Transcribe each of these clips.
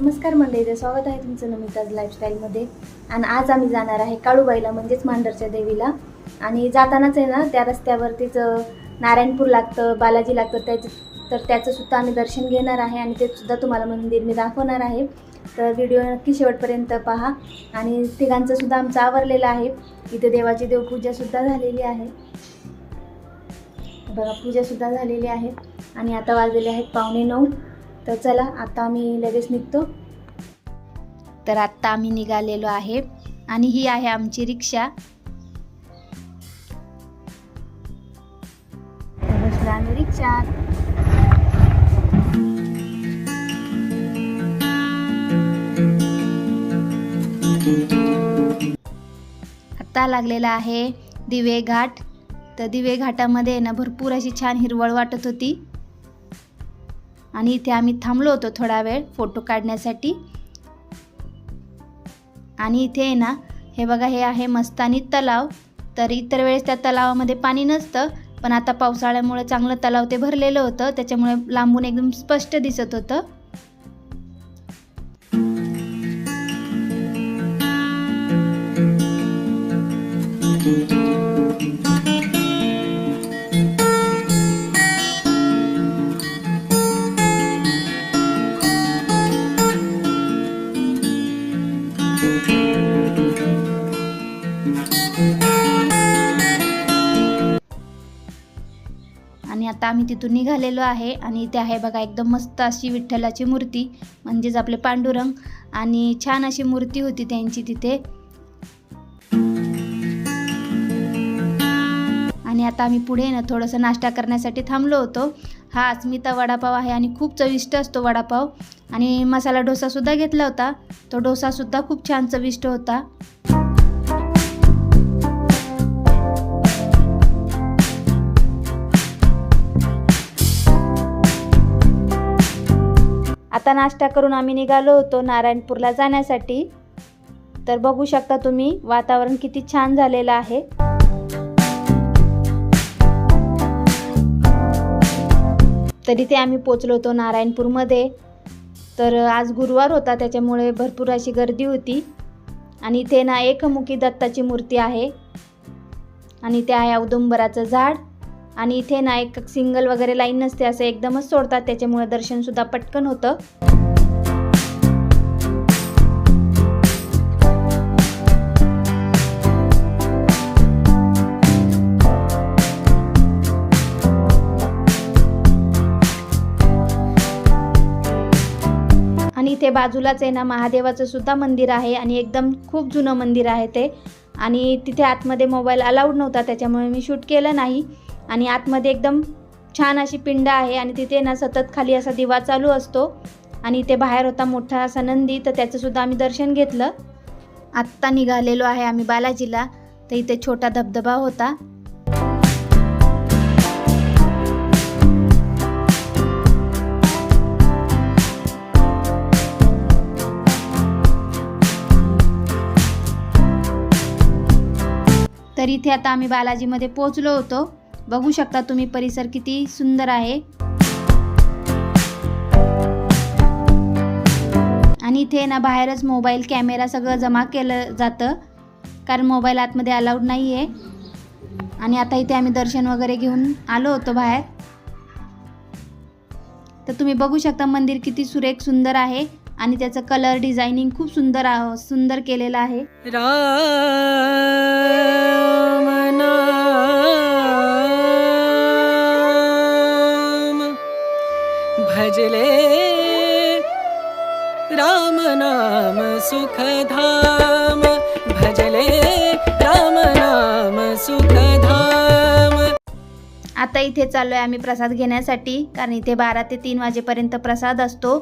नमस्कार मंडळी स्वागत आहे तुमचं नमिताज लाईफस्टाईलमध्ये आणि आज आम्ही जाणार आहे काळूबाईला म्हणजेच मांढरच्या देवीला. आणि जातानाच आहे ना त्या रस्त्यावरतीच नारायणपूर लागतं बालाजी लागतं त्याचं तर त्याचं सुद्धा आम्ही दर्शन घेणार आहे आणि ते सुद्धा तुम्हाला मंदिर मी दाखवणार आहे. तर व्हिडिओ नक्की शेवटपर्यंत पहा. आणि तिघांचं सुद्धा आमचं आवरलेलं आहे. इथे देवाची देवपूजासुद्धा झालेली आहे. बघा पूजासुद्धा झालेली आहे. आणि आता वाजलेले आहेत पावणे नऊ. तर चला आता आम्ही लगेच निघतो. तर आत्ता आम्ही निघालेलो आहे आणि ही आहे आमची रिक्षा. रिक्षा बसलो आम्ही रिक्षात. आत्ता लागलेला आहे दिवे घाट. तर दिवे घाटामध्ये ना भरपूर अशी छान हिरवळ वाटत होती. आणि इथे आम्ही थांबलो होतो थोडा वेळ फोटो काढण्यासाठी. आणि इथे आहे ना हे बघा हे आहे मस्तानी तलाव. तर इतर वेळेस त्या तलावामध्ये पाणी नसतं पण आता पावसाळ्यामुळे चांगलं तलाव ते भरलेलं होतं त्याच्यामुळे लांबून एकदम स्पष्ट दिसत होतं. आणि आता आम्ही तिथून निघालेलो आहे आणि इथे आहे बघा एकदम मस्त अशी विठ्ठलाची मूर्ती म्हणजेच आपले पांडुरंग आणि छान अशी मूर्ती होती त्यांची तिथे. आणि आता आम्ही पुढे ना थोडंसं नाश्ता करण्यासाठी थांबलो होतो. हा अस्मिता वडापाव आहे आणि खूप चविष्ट असतो वडापाव. आणि मसाला डोसासुद्धा घेतला होता. तो डोसासुद्धा खूप छान चविष्ट होता. आता नाश्ता करून आम्ही निघालो होतो नारायणपूरला जाण्यासाठी. तर बघू शकता तुम्ही वातावरण किती छान झालेलं आहे. तरी ते आम्ही पोचलो होतो नारायणपूरमध्ये. तर आज गुरुवार होता त्याच्यामुळे भरपूर अशी गर्दी होती. आणि इथे ना एकमुखी दत्ताची मूर्ती आहे. आणि ते आहे औदुंबराचं झाड. आणि इथे ना एक सिंगल वगैरे लाईन नसते असं एकदमच सोडतात. त्याच्यामुळे दर्शनसुद्धा पटकन होतं. आणि इथे बाजूलाच आहे ना महादेवाचं सुद्धा मंदिर आहे आणि एकदम खूप जुनं मंदिर आहे ते. आणि तिथे आतमध्ये मोबाईल अलाउड नव्हता त्याच्यामुळे मी शूट केलं नाही. आणि आतमध्ये एकदम छान अशी पिंड आहे आणि तिथे ना सतत खाली असा दिवा चालू असतो. आणि इथे बाहेर होता मोठा असा नंदी तर त्याचंसुद्धा आम्ही दर्शन घेतलं. आत्ता निघालेलो आहे आम्ही बालाजीला तर इथे छोटा धबधबा होता. तर इथे आता आम्ही बालाजीमध्ये पोचलो होतो. बघू शकता तुम्ही परिसर किती सुंदर आहे. आणि इथे ना बाहेरच मोबाईल कॅमेरा सगळं जमा केलं जातं. कारण मोबाईल आतमध्ये अलाउड नाही आहे आणि आता इथे आम्ही दर्शन वगैरे घेऊन आलो होतो बाहेर. तर तुम्ही बघू शकता मंदिर किती सुरेख सुंदर आहे. आणि त्याचं कलर डिझायनिंग खूप सुंदर आहो सुंदर केलेलं आहे. भजले राम नाम सुखधाम। भजले राम नाम सुखधाम। आता इथे चाललोय आम्ही प्रसाद घेण्यासाठी कारण इथे बारा ते तीन वाजेपर्यंत प्रसाद असतो.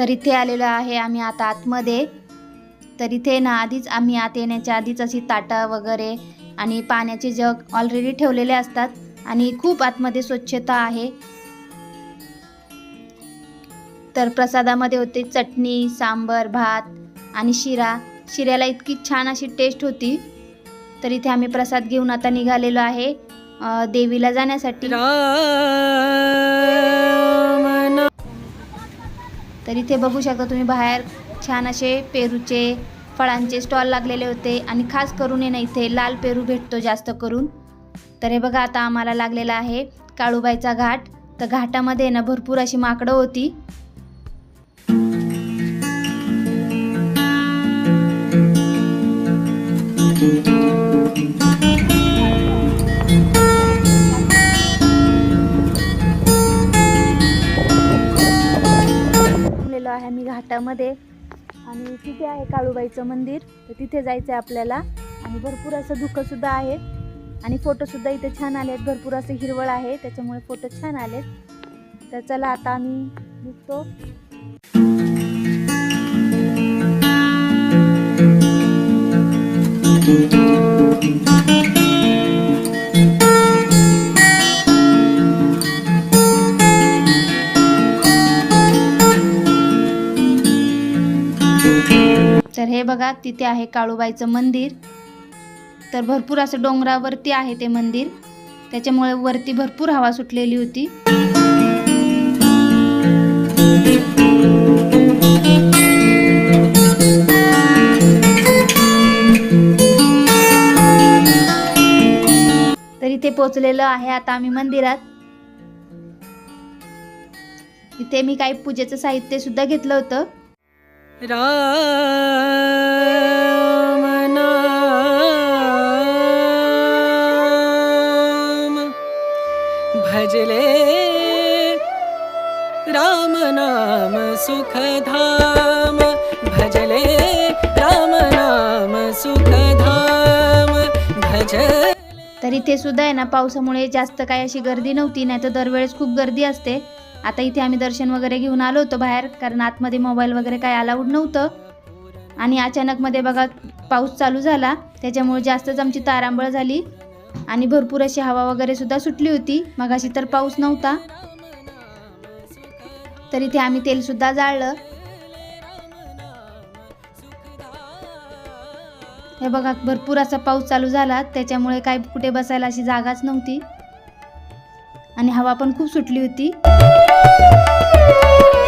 तर इथे आलेलो आहे आम्ही आता आतमध्ये. तर इथे ना आधीच आम्ही आत येण्याच्या आधीच अशी ताटं वगैरे आणि पाण्याचे जग ऑलरेडी ठेवलेले असतात आणि खूप आतमध्ये स्वच्छता आहे. तर प्रसादामध्ये होते चटणी सांबर भात आणि शिरा. शिऱ्याला इतकी छान अशी टेस्ट होती. तर इथे आम्ही प्रसाद घेऊन आता निघालेलो आहे देवीला जाण्यासाठी. तर इथे बघू शकता तुम्ही बाहेर छान असे पेरूचे फळांचे स्टॉल लागलेले होते आणि खास करून आहे ना इथे लाल पेरू भेटतो जास्त करून. तर हे बघा आता आम्हाला लागलेला आहे काळूबाईचा घाट. तर घाटामध्ये आहे ना भरपूर अशी माकडं होती. मी आणि तिथे आहे काळूबाईचं मंदिर. तर तिथे जायचं आहे आपल्याला. आणि भरपूर असं धुकंसुद्धा आहे. आणि फोटोसुद्धा इथे छान आले आहेत भरपूर असं हिरवळ आहे. त्याच्यामुळे फोटो छान आलेत. तर चला आता आम्ही निघतो. तर हे बघा तिथे आहे काळूबाईचं मंदिर. तर भरपूर असं डोंगरावरती आहे ते मंदिर. त्याच्यामुळे वरती भरपूर हवा सुटलेली होती. तर इथे पोचलेलं आहे आता आम्ही मंदिरात. इथे मी काही पूजेचं साहित्य सुद्धा घेतलं होतं. राम नाम। भजले राम नाम सुखधाम। भजले राम नाम सुखधाम। भज तर इथे सुद्धा आहे ना पावसामुळे जास्त काही अशी गर्दी नव्हती नाही तर दरवेळेस खूप गर्दी असते. आता इथे आम्ही दर्शन वगैरे घेऊन आलो होतो बाहेर कारण आतमध्ये मोबाईल वगैरे काय अलाउड नव्हतं. आणि अचानकमध्ये बघा पाऊस चालू झाला. त्याच्यामुळे जास्तच आमची तारांबळ झाली. आणि भरपूर अशी हवा वगैरे सुद्धा सुटली होती. मगाशी तर पाऊस नव्हता. तर इथे आम्ही तेलसुद्धा जाळलं. हे बघा भरपूर असा पाऊस चालू झाला. त्याच्यामुळे काय कुठे बसायला अशी जागाच नव्हती. आणि हवा पण खूप सुटली होती. Woo!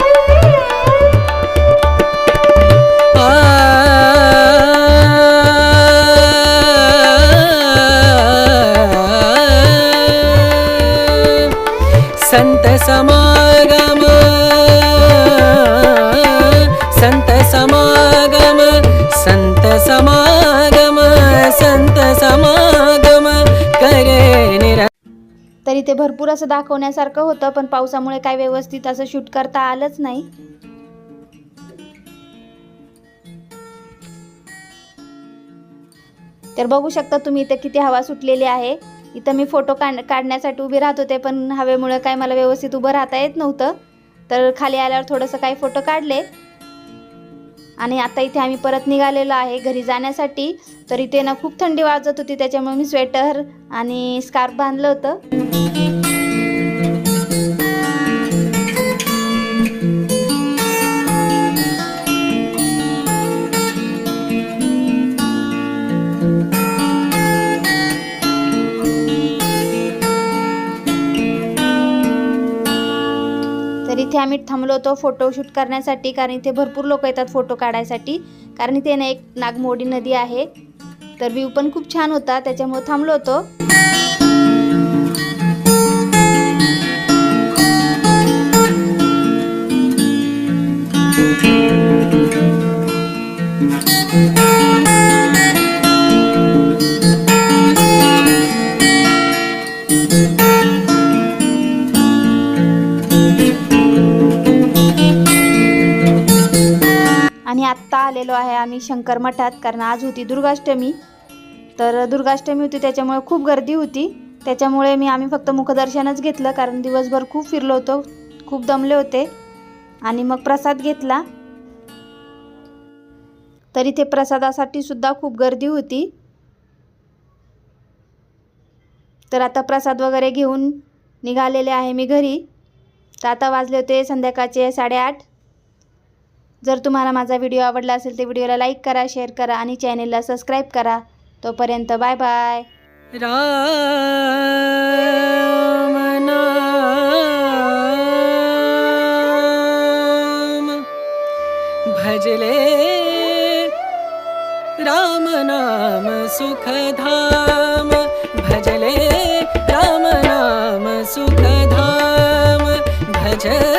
इथे भरपूर असं दाखवण्यासारखं होतं पण पावसामुळे काय व्यवस्थित असं शूट करता आलंच नाही. तर बघू शकता तुम्ही इथे किती हवा सुटलेली आहे. इथं मी फोटो काढ काढण्यासाठी उभी राहत होते पण हवेमुळे काय मला व्यवस्थित उभं राहता येत नव्हतं. तर खाली आल्यावर थोडंसं काही फोटो काढले. आणि आता इथे आम्ही परत निघालेलो आहे घरी जाण्यासाठी. तर इथे ना खूप थंडी वाजत होती त्याच्यामुळे मी स्वेटर आणि स्कार्फ बांधलं होतं. आम्ही थांबलो होतो फोटोशूट करण्यासाठी कारण इथे भरपूर लोक येतात फोटो काढायसाठी. कारण इथे ना एक नागमोडी नदी आहे. तर व्ह्यू पण खूप छान होता त्याच्यामुळे थांबलो होतो. आणि आत्ता आलेलो आहे. आम्ही शंकर मठात. कारण आज होती दुर्गाष्टमी. तर दुर्गाष्टमी होती त्याच्यामुळे खूप गर्दी होती. त्याच्यामुळे मी आम्ही फक्त मुखदर्शनच घेतलं. कारण दिवसभर खूप फिरलो होतो. खूप दमले होते. आणि मग प्रसाद घेतला. तर इथे प्रसादासाठी सुद्धा खूप गर्दी होती. तर आता प्रसाद वगैरे घेऊन निघालेले आहे मी घरी. तर आता वाजले होते संध्याकाळचे साडेआठ. जर तुम्हाला माझा व्हिडिओ आवडला असेल तर व्हिडिओला लाईक करा शेअर करा आणि चॅनेलला सबस्क्राईब करा. तोपर्यंत बाय बाय राम नाम. भजले राम नाम सुखधाम. भजले राम नाम सुखधाम. भज